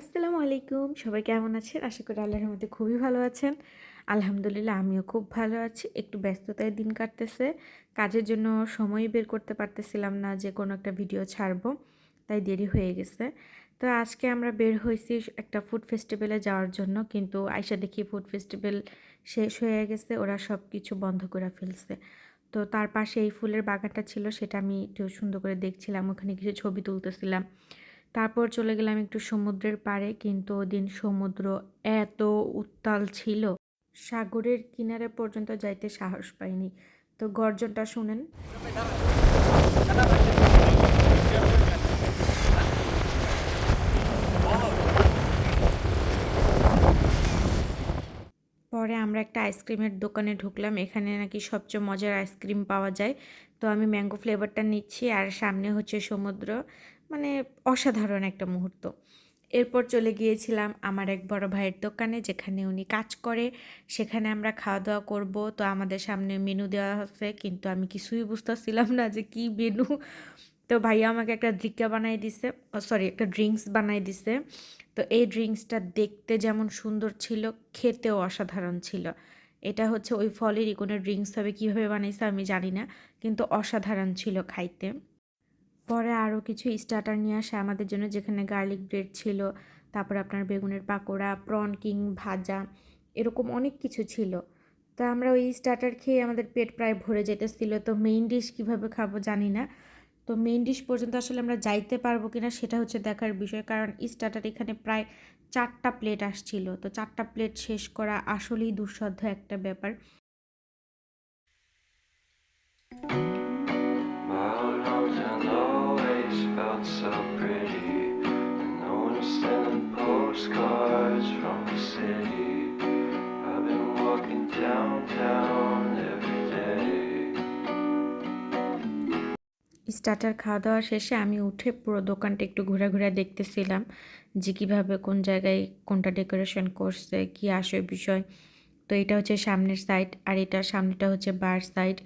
আসসালামু আলাইকুম। সবাই কেমন আছেন? আশা করি আল্লাহর মধ্যে খুবই ভালো আছেন। আলহামদুলিল্লাহ, আমিও খুব ভালো আছি। একটু ব্যস্ততায় দিন কাটতেছে। কাজের জন্য সময় বের করতে পারতেছিলাম না যে কোনো একটা ভিডিও ছাড়বো, তাই দেরি হয়ে গেছে। তো আজকে আমরা বের হয়েছি একটা ফুড ফেস্টিভ্যালে যাওয়ার জন্য, কিন্তু আইসা দেখি ফুড ফেস্টিভ্যাল শেষ হয়ে গেছে, ওরা সব কিছু বন্ধ করে ফেলছে। তো তার পাশে এই ফুলের বাগানটা ছিল, সেটা আমি একটু সুন্দর করে দেখছিলাম, ওখানে কিছু ছবি তুলতেছিলাম। তারপর চলে গেলাম একটু সমুদ্রের পাড়ে, কিন্তু ওদিন সমুদ্র এত উত্তাল ছিল, সাগরের কিনারে পর্যন্ত যাইতে সাহস পাইনি। তো গর্জনটা শুনেন। পরে আমরা একটা আইসক্রিমের দোকানে ঢুকলাম, এখানে নাকি সবচেয়ে মজার আইসক্রিম পাওয়া যায়। তো আমি ম্যাঙ্গো ফ্লেভারটা নিচ্ছি, আর সামনে হচ্ছে সমুদ্র। মানে অসাধারণ একটা মুহূর্ত। এরপর চলে গিয়েছিলাম আমার এক বড় ভাইয়ের দোকানে যেখানে উনি কাজ করে। সেখানে আমরা খাওয়া দাওয়া করব। তো আমাদের সামনে মেনু দেওয়া হচ্ছে কিন্তু আমি কিছুই বুঝতেছিলাম না যে কি মেনু তো ভাইয়া আমাকে একটা ড্রিকা বানাই দিছে। সরি একটা ড্রিঙ্কস বানাই দিছে। তো এই ড্রিঙ্কসটা দেখতে যেমন সুন্দর ছিল, খেতেও অসাধারণ ছিল। এটা হচ্ছে ওই ফলেরই কোনো ড্রিঙ্কস হবে কীভাবে বানাইছে আমি জানি না। কিন্তু অসাধারণ ছিল খাইতে। পরে আরও কিছু স্টার্টার নিয়ে আসে আমাদের জন্য, যেখানে গার্লিক ব্রেড ছিল, তারপর আপনার বেগুনের পাকোড়া প্রন কিং ভাজা, এরকম অনেক কিছু ছিল। তো আমরা ওই স্টার্টার খেয়ে আমাদের পেট প্রায় ভরে যেতেছিল। তো মেইন ডিশ কীভাবে খাব জানি না। তো মেইন ডিশ পর্যন্ত আসলে আমরা যাইতে পারব কিনা সেটা হচ্ছে দেখার বিষয়। কারণ স্টার্টার এখানে প্রায় চারটা প্লেট আসছিল। তো চারটা প্লেট শেষ করা আসলেই দুঃসাধ্য একটা ব্যাপার। স্টার্টার খাওয়া দাওয়া শেষে আমি উঠে পুরো দোকানটা একটু ঘুরে ঘুরে দেখতেছিলাম যে কীভাবে কোন জায়গায় কোনটা ডেকোরেশন করছে, কী আসে বিষয়। তো এটা হচ্ছে সামনের সাইড আর এটা সামনেটা হচ্ছে বার সাইড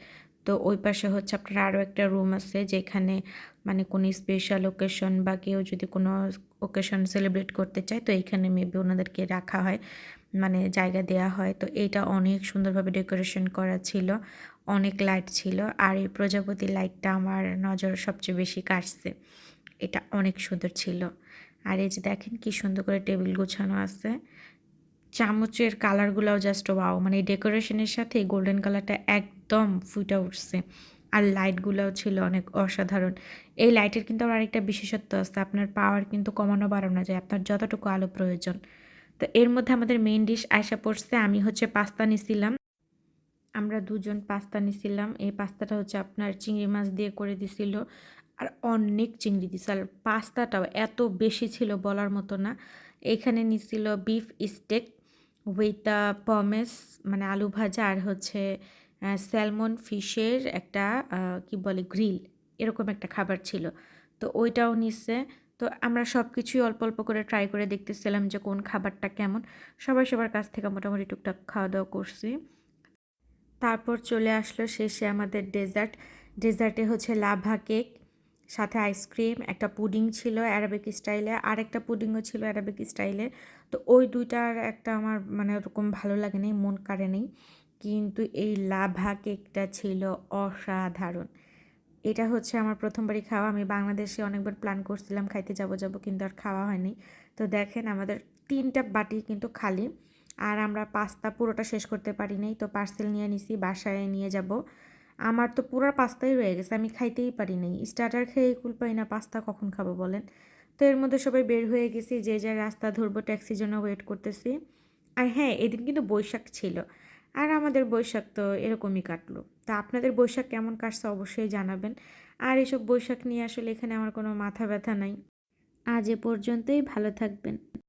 তো ওই পাশে হচ্ছে আপনার আরও একটা রুম আছে যেখানে মানে কোনো স্পেশাল ওকেশন বা কেউ যদি কোনো ওকেশন সেলিব্রেট করতে চায়, তো এইখানে মেবি ওনাদেরকে রাখা হয় মানে জায়গা দেয়া হয়। তো এটা অনেক সুন্দরভাবে ডেকোরেশন করা ছিল, অনেক লাইট ছিল, আর এই প্রজাপতি লাইটটা আমার নজর সবচেয়ে বেশি কাটছে এটা অনেক সুন্দর ছিল। আর এই যে দেখেন কি সুন্দর করে টেবিল গোছানো আছে। চামচের কালারগুলোও জাস্ট ওয়াও মানে ডেকোরেশনের সাথে গোল্ডেন কালারটা একদম ফুটে উঠছে। আর লাইটগুলোও ছিল অনেক অসাধারণ। এই লাইটের কিন্তু আবার আরেকটা বিশেষত্ব আছে, আপনার পাওয়ার কিন্তু কমানো বাড়ানো যায়, আপনার যতটুকু আলো প্রয়োজন। তো এর মধ্যে আমাদের মেইন ডিশ আয়সা পড়ছে আমি হচ্ছে পাস্তা নিছিলাম। আমরা দুজন পাস্তা নিছিলাম, এই পাস্তাটা হচ্ছে আপনার চিংড়ি মাছ দিয়ে করে দিছিল। আর অনেক চিংড়ি দিছিল আর পাস্তাটাও এত বেশি ছিল বলার মতো না। এখানে নিছিল beef steak with the pommes মানে আলু ভাজা আর হচ্ছে স্যালমন ফিশের একটা কি বলে গ্রিল এরকম একটা খাবার ছিল। তো ওইটাও নিচ্ছে তো আমরা সব কিছুই অল্প অল্প করে ট্রাই করে দেখতেছিলাম যে কোন খাবারটা কেমন। সবাই সবার কাছ থেকে মোটামুটি টুকটাক খাওয়া দাওয়া করছি। তারপর চলে আসলো শেষে আমাদের ডেজার্ট ডেজার্টে হচ্ছে লাভা কেক সাথে আইসক্রিম একটা পুডিং ছিল অ্যারাবিক স্টাইলে আর একটা পুডিংও ছিল অ্যারাবিক স্টাইলে তো ওই দুইটার একটা আমার মানে ওরকম ভালো লাগে নাই, মন কাড়ে নেই। কিন্তু এই লাভা কেকটা ছিল অসাধারণ। এটা হচ্ছে আমার প্রথমবারই খাওয়া। আমি বাংলাদেশে অনেকবার প্ল্যান করছিলাম খাইতে যাব যাব, কিন্তু আর খাওয়া হয়নি। তো দেখেন আমাদের তিনটা বাটি কিন্তু খালি, আর আমরা পাস্তা পুরোটা শেষ করতে পারি নাই। তো পার্সেল নিয়ে নিছি, বাসায় নিয়ে যাব। আমার তো পুরো পাস্তাই রয়ে গেছে, আমি খাইতেই পারি নাই। স্টার্টার খেয়ে কুল পাই না, পাস্তা কখন খাব বলেন? তো এর মধ্যে সবাই বের হয়ে গেছি, যে যার রাস্তা ধরবো, ট্যাক্সির জন্য ওয়েট করতেছি। আর হ্যাঁ এদিন কিন্তু বৈশাখ ছিল। আর আমাদের বৈশাখ তো এরকমই কাটলো। তা আপনাদের বৈশাখ কেমন কাটছে অবশ্যই জানাবেন। আর এসব বৈশাখ নিয়ে আসলে এখানে আমার কোনো মাথা ব্যথা নাই। আজ এ পর্যন্তই, ভালো থাকবেন।